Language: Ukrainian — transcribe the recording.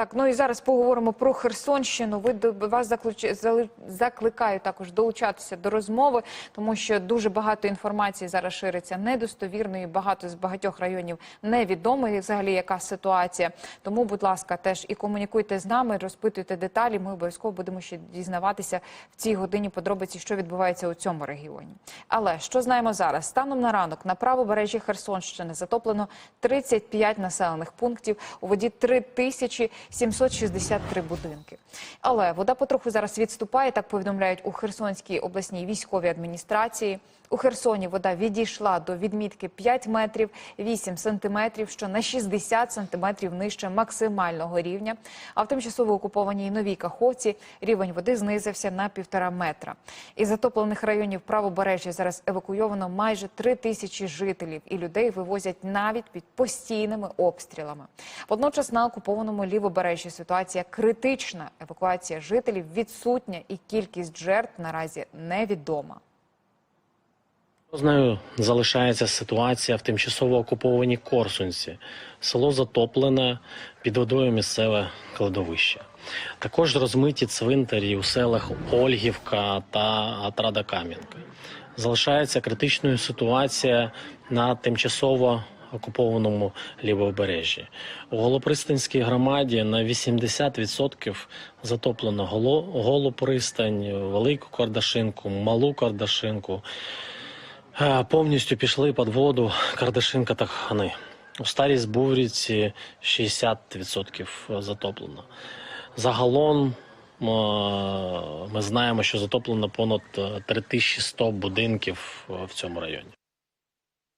Так, ну і зараз поговоримо про Херсонщину. Ви до вас заклич- закликаю також долучатися до розмови, тому що дуже багато інформації зараз шириться недостовірної. Багато з багатьох районів невідомо і взагалі яка ситуація. Тому, будь ласка, теж і комунікуйте з нами, розпитуйте деталі. Ми обов'язково будемо ще дізнаватися в цій годині подробиці, що відбувається у цьому регіоні. Але що знаємо зараз? Станом на ранок на правобережжі Херсонщини затоплено 35 населених пунктів. У воді 3763 будинки. Але вода потроху зараз відступає. Так повідомляють у Херсонській обласній військовій адміністрації. У Херсоні вода відійшла до відмітки 5 метрів 8 сантиметрів, що на 60 сантиметрів нижче максимального рівня. А в тимчасово окупованій новій Каховці рівень води знизився на півтора метра. Із затоплених районів правобережжя зараз евакуйовано майже 3 тисячі жителів, і людей вивозять навіть під постійними обстрілами. Водночас на окупованому лівобережжі ситуація критична. Евакуація жителів відсутня, і кількість жертв наразі невідома. Знаю, залишається ситуація в тимчасово окупованій Корсунці. Село затоплене, під водою місцеве кладовище. Також розмиті цвинтарі у селах Ольгівка та Атрада Кам'янка. Залишається критичною ситуація на тимчасово окупованому лівобережжі. У Голопристанській громаді на 80% затоплено Голопристань, Велику Кардашинку, Малу Кардашинку. Е, Повністю пішли під воду Кардашинка та Хани. У старій Збурівці 60% затоплено. Загалом е, ми знаємо, що затоплено понад е, 3100 будинків е, в цьому районі.